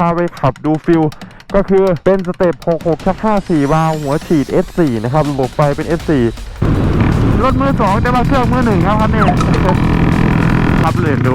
พาไปขับดูฟิลก็คือเป็นสเต็ป 66 ชัก 54 วาล์วหัวฉีด S4 นะครับระบบไฟเป็น S4 รถมือสองแต่ว่าเครื่องมือหนึ่งครับคันนี้ขับเลยดู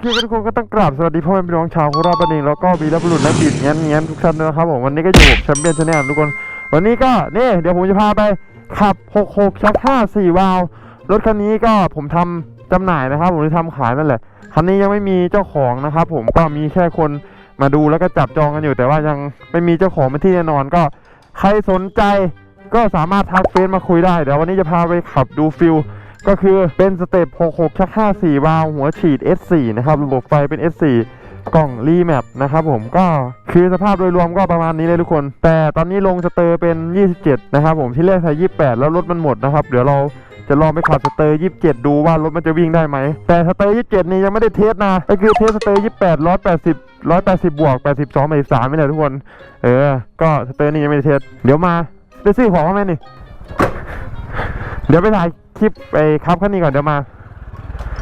เคทุกคนก็ต้องกราบสวัสดีพ่อแม่พี่น้องชาวโคราชบันเองแล้วก็วีรบุรุษนักบิดเงี้ยเงี้ยทุกท่านนะครับผมวันนี้ก็อยู่กับแชมเปี้ยนชาแนลทุกคน วันนี้ก็นี่เดี๋ยวผมจะพาไปขับ 66ชัก54วาล์วรถคันนี้ก็ผมทำจำหน่ายนะครับผมจะทำขายนั่นแหละคันนี้ยังไม่มีเจ้าของนะครับผมก็มีแค่คนมาดูแล้วก็จับจองกันอยู่ แต่ว่ายังไม่มีเจ้าของเป็นที่แน่นอนก็ใครสนใจก็สามารถทักเฟซมาคุยได้เดี๋ยววันนี้จะพาไปขับดูฟิล ก็คือเป็นสเต็ป66ชัก54วาล์วหัวฉีด S4 นะครับระบบไฟเป็น S4 กล่องรีแมปนะครับผมก็คือสภาพโดยรวมก็ประมาณนี้เลยทุกคน แต่ตอนนี้ลงสเตอร์เป็น 27 นะครับผมที่แรกใส่28 แล้วรถมันหมดนะครับ เดี๋ยวเราจะลองไปขับสเตอร์ 27 ดูว่ารถมันจะวิ่งได้ไหม แต่สเตอร์ 27 นี่ยังไม่ได้เทสนะก็คือเทสสเตอร์28 180 180 บวก 82 83ไม่เลยทุกคน เออ ก็สเตอร์นี่ยังไม่ได้เทสเดี๋ยวมาไปซื้อของมาไหมนี่ เดี๋ยวไปถ่ายคลิปไปครับขั้นนี้ก่อนเดี๋ยวมา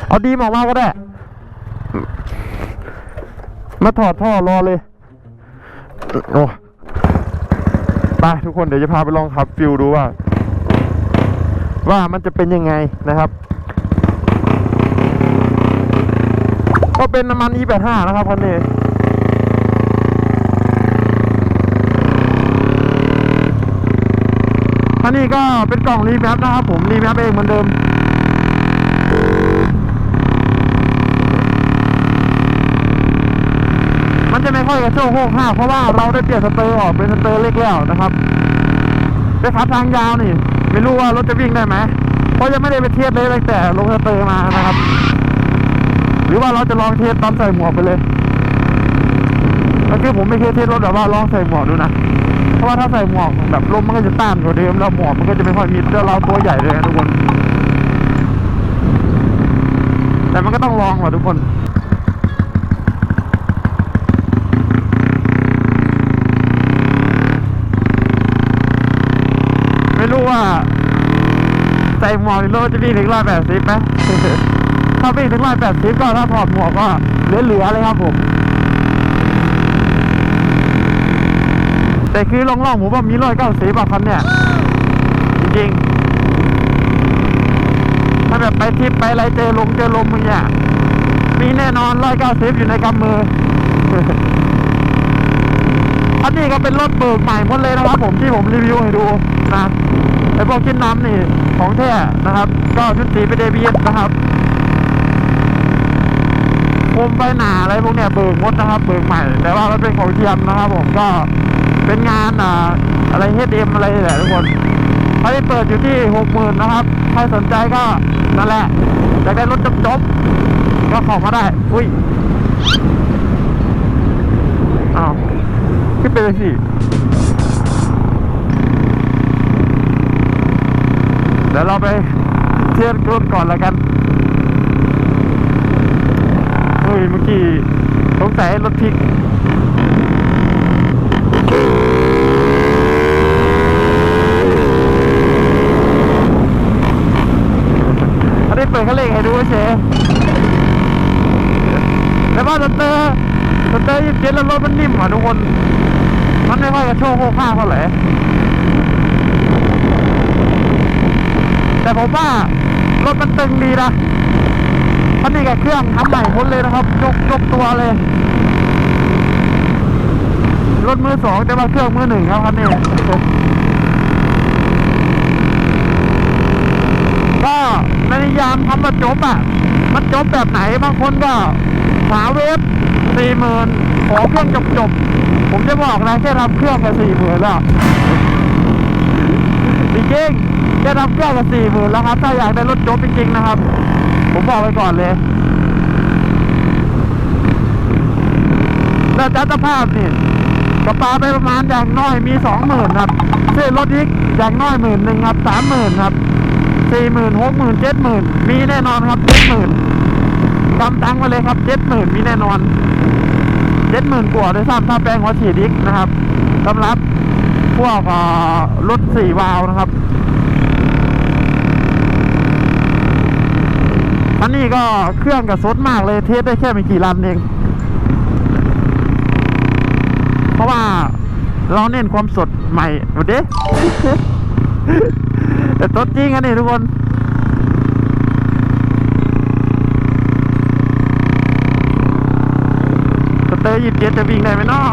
เอาดีมออกมาก็ได้ มาถอดท่อรอเลย โอ้ไปทุกคนเดี๋ยวจะพาไปลองขับฟิลดูว่า ว่ามันจะเป็นยังไงนะครับ ก็เป็นน้ำมัน E85 นะครับคันนี้ อันนี้ก็เป็นกล่องรีแมปนะครับผมรีแมปเองเหมือนเดิมมันจะไม่ค่อยกระโชกโคกห้าเพราะว่าเราได้เปลี่ยนสเตอร์ออกเป็นสเตอร์เล็กแล้วนะครับไปขับทางยาวนี่ ไม่รู้ว่ารถจะวิ่งได้ไหมเพราะยังไม่ได้ไปเทียบเลยตั้งแต่ลงสเตอร์มานะครับ หรือว่าเราจะลองเทสตอนใส่หมวกไปเลยก็คือผมไม่เคยเทสรถแบบว่าลองใส่หมวกดูนะ เพราะว่าถ้าใส่หมวกแบบลมมันก็จะต้านกว่าเดิมแล้วหมวกมันก็จะไม่ค่อยมีแล้วเราตัวใหญ่เลยทุกคน แต่มันก็ต้องลองว่ะทุกคนไม่รู้ว่าใส่หมวกในรถจะวิ่งถึงร้อยแปดสิบไหมถ้าวิ่งถึงร้อยแปดสิบก็ถ้าถอดหมวกก็เหลือๆเลยครับผม แต่คือล่องๆผมว่ามีร้อยเก้าสิบอะคันเนี่ย จริงๆ ถ้าแบบไปทริปไปอะไรเจอลมเจอลมมึงเนี่ยมีแน่นอนร้อยเก้าสิบอยู่ในกำมือ อันนี้ก็เป็นรถเบิกใหม่หมดเลยนะครับผมที่ผมรีวิวให้ดูนะไอพวกชิ้นน้ำนี่ของแท้นะครับ ก็ชุดสีเป็นเดบิสนะครับคมไปหนาอะไรพวกเนี้ยเบิกหมดนะครับ เบิกใหม่ แต่ว่ามันเป็นของเทียมนะครับผมก็ เป็นงานอ่าอะไรเฮดเอ็มอะไรนี่แหละทุกคนใครเปิดอยู่ที่หกหมื่นนะครับ ใครสนใจก็นั่นแหละอยากได้รถจบๆก็ขอมาได้ อุ้ยอ้าวขึ้นไปเลยสิเดี๋ยวเราไปเทียบรถก่อนแล้วกันเฮ้ยเมื่อกี้สงสัยรถพลิก อันนี้เปิดคัน เฉยแต่ว่าสเตอร์สเตอร์ยี่สิบเจ็ดแล้วรถมันนิ่มอะทุกคน มันไม่ค่อยกระโชกโคกข้างเท่าไหร่แต่ผมว่ารถมันตึงดีนะคันนี้กับเครื่องทำใหม่หมดเลยนะครับ ยกยกตัวเลย รถมือสองแต่ว่าเครื่องมือหนึ่งครับคันนี้ ก็ในนิ ยามคำว่าจบอะ มันจบแบบไหนบางคนก็หาเวฟสี่หมื่นขอเครื่องจบจบๆผมจะบอกนะแค่ทำเครื่องกับสี่หมื่นแล้วจริงๆแค่ทำเครื่องกับสี่หมื่นแล้วครับ ถ้าอยากได้รถจบจริงๆนะครับ ผมบอกไว้ก่อนเลยแล้วจัดสภาพนี่กระปาไปประมาณอย่างน้อยมีสองหมื่นครับซื้อรถอีกอย่างน้อยหมื่นหนึ่งครับสามหมื่นครับ สี่หมื่นหกหมื่นเจ็ดหมื่นมีแน่นอนครับเจ็ดหมื่นกำตังมาเลยครับเจ็ดหมื่นมีแน่นอนเจ็ดหมื่นกว่าด้วยซ้ำถ้าแปลงหัวฉีดอีกนะครับสำหรับพวกรถสี่วาล์วนะครับอันนี้ก็เครื่องกับซดมากเลยเทสได้แค่ไม่กี่รันเอง เพราะว่าเราเน้นความสดใหม่เด้ แต่ตัวจริงอันนี้ทุกคนสเตย์ยิบเจ็ดจะวิ่งได้ไหมเนาะ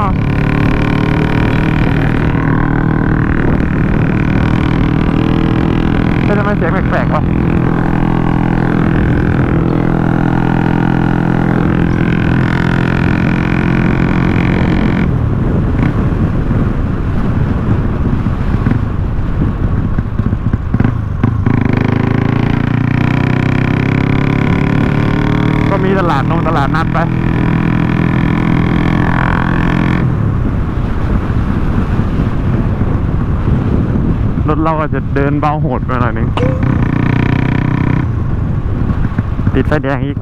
เฮ้ยทำไมเสียงแปลกๆวะก็มีตลาดนงตลาดนัดไป รถเราก็จะเดินเบาโหดไปหน่อยนึง ติดไฟแดงอีก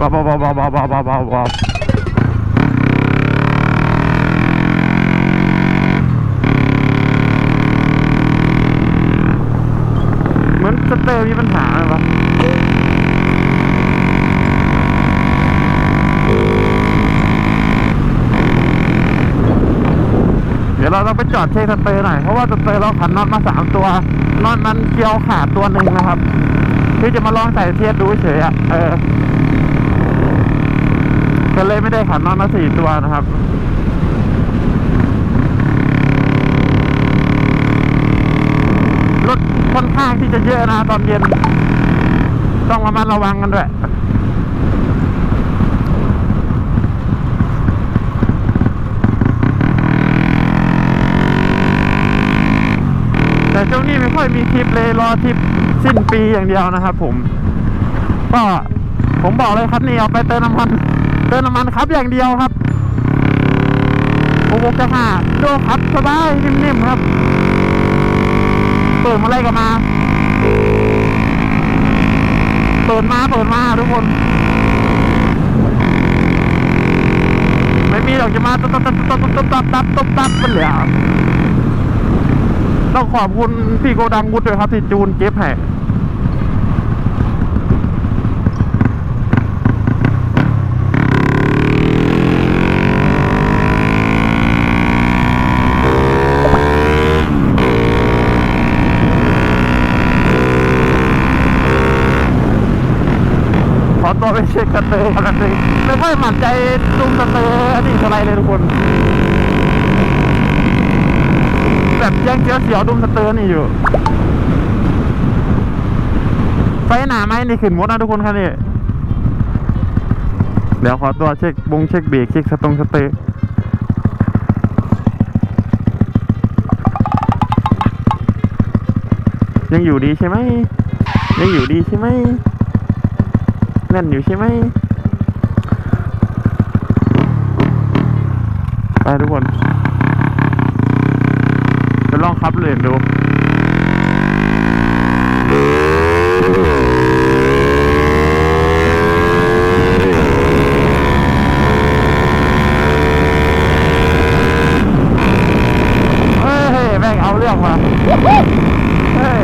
ว้าวว้าวว้าวว้าวว้าวว้าวว้าวว้า สเตอร์มีปัญหาเลยวะเดี๋ยวเราต้องไปจอดเช็คสเตอร์หน่อย เพราะว่าสเตอร์เราขันน็อตมาสามตัว น็อตมันเกี่ยวขาดตัวหนึ่งนะครับที่จะมาลองใส่เทียบดูเฉยอะ เออก็เลยไม่ได้ขันน็อตมาสี่ตัวนะครับ รถ ค่อนข้างที่จะเยอะนะตอนเย็น ต้องระมัดระวังกันด้วยแต่เจ้านี่ไม่ค่อยมีทริปเลยรอทริปสิ้นปีอย่างเดียวนะครับผม ก็ผมบอกเลยครับนี่เอาไปเติมน้ำมันเติมน้ำมันครับอย่างเดียวครับผมจะหาโดครับสบายนิ่มๆครับ เปิดมาเลยกันมา เปิดมาเปิดมาทุกคน ไม่มีหรอกจะมาตุ๊บตุ๊บตุ๊บตุ๊บตุ๊บตุ๊บตุ๊บตุ๊บตุ๊บมันเหลือต้องขอบคุณพี่โกดังวุฒิด้วยครับที่จูนเก็บแหก อตัวไปเช็คสเตอร์กันเลยไม่ค่อยหมั่นใจดุมสเตอร์อันนี้เท่าไรเลยทุกคน แบบยังเสียวเสียวดุมสเตอร์นี่อยู่ ไฟหนาไหมนี่ขึ้นหมดนะทุกคนครับนี่เดี๋ยวขอตัวเช็คบงเช็คเบรกเช็คสตงสเตอร์ยังอยู่ดีใช่ไหมยังอยู่ดีใช่ไหม น่นอยู่ใช่ไหมไปทุกคนไปลองขับเลยดู เฮ้ยแม่งเอาเรื่องมาเฮ้ย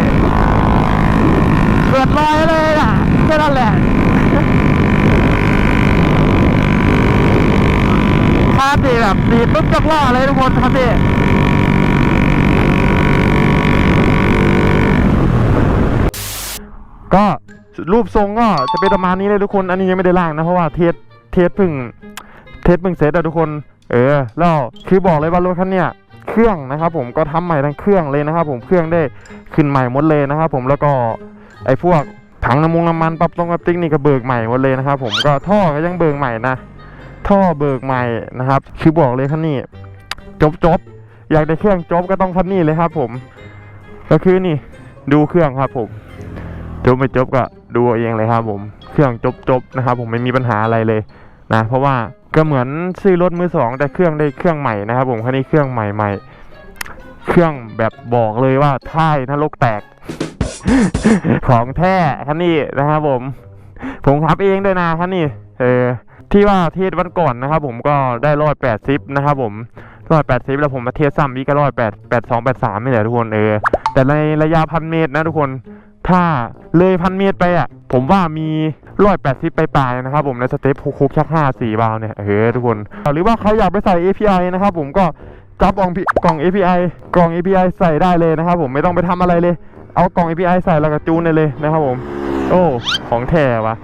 เกิดรอยเลยอะแค่นั้นแหละ สิแบบดีดปุ๊บจักล่อเลยทุกคนคาติก็รูปทรงก็จะเป็นประมาณนี้เลยทุกคน อันนี้ยังไม่ได้ล่างนะเพราะว่าเทสเทสเพึ่งเทสเพึ่งเสร็จอะทุกคน เออแล้วคือบอกเลยว่ารถคันเนี้ยเครื่องนะครับ ผมก็ทำใหม่ทั้งเครื่องเลยนะครับ ผมเครื่องได้ขึ้นใหม่หมดเลยนะครับ ผมแล้วก็ไอ้พวกถังน้ำมันน้ำมันปรับตรงกับติ๊กนี่ก็เบิกใหม่หมดเลยนะครับ ผมก็ท่อก็ยังเบิกใหม่นะ ท่อเบิกใหม่นะครับ คือบอกเลยคันนี้จบจบอยากได้เครื่องจบก็ต้องคันนี้เลยครับ ผม ก็คือนี่ ดูเครื่องครับ ผมจบไม่จบก็ดูเองเลยครับ ผมเครื่องจบจบนะครับ ผมไม่มีปัญหาอะไรเลยนะเพราะว่าก็เหมือนซื้อรถมือสองแต่เครื่องได้เครื่องใหม่นะครับ ผมคันนี้เครื่องใหม่ใหม่เครื่องแบบบอกเลยว่าท่ายนรกแตก ของแท้คันนี้นะครับผม ผมขับเองด้วยนะคันนี้เออ ที่ว่าเทสวันก่อนนะครับ ผมก็ได้ร้อยแปดซิปนะครับผมร้อยแปดซิปแล้วผมมาเทสซ้ำอีกก็ร้อยแปดแปดสองแปดสามนี่แหละทุกคนเออแต่ในระยะพันเมตรนะทุกคน ถ้าเลยพันเมตรไปอะ ผมว่ามีร้อยแปดสิบไปปลายนะครับผมในสเต็ปคุกชักห้าสี่บาวเนี่ยเออทุกคน หรือว่าใครอยากไปใส่ API นะครับผมก็จับกล่องกล่อง API กล่อง API ใส่ได้เลยนะครับผมไม่ต้องไปทำอะไรเลย เอากล่อง API ใส่แล้วก็จูนได้เลยนะครับผม โอ้ ของแท้วะ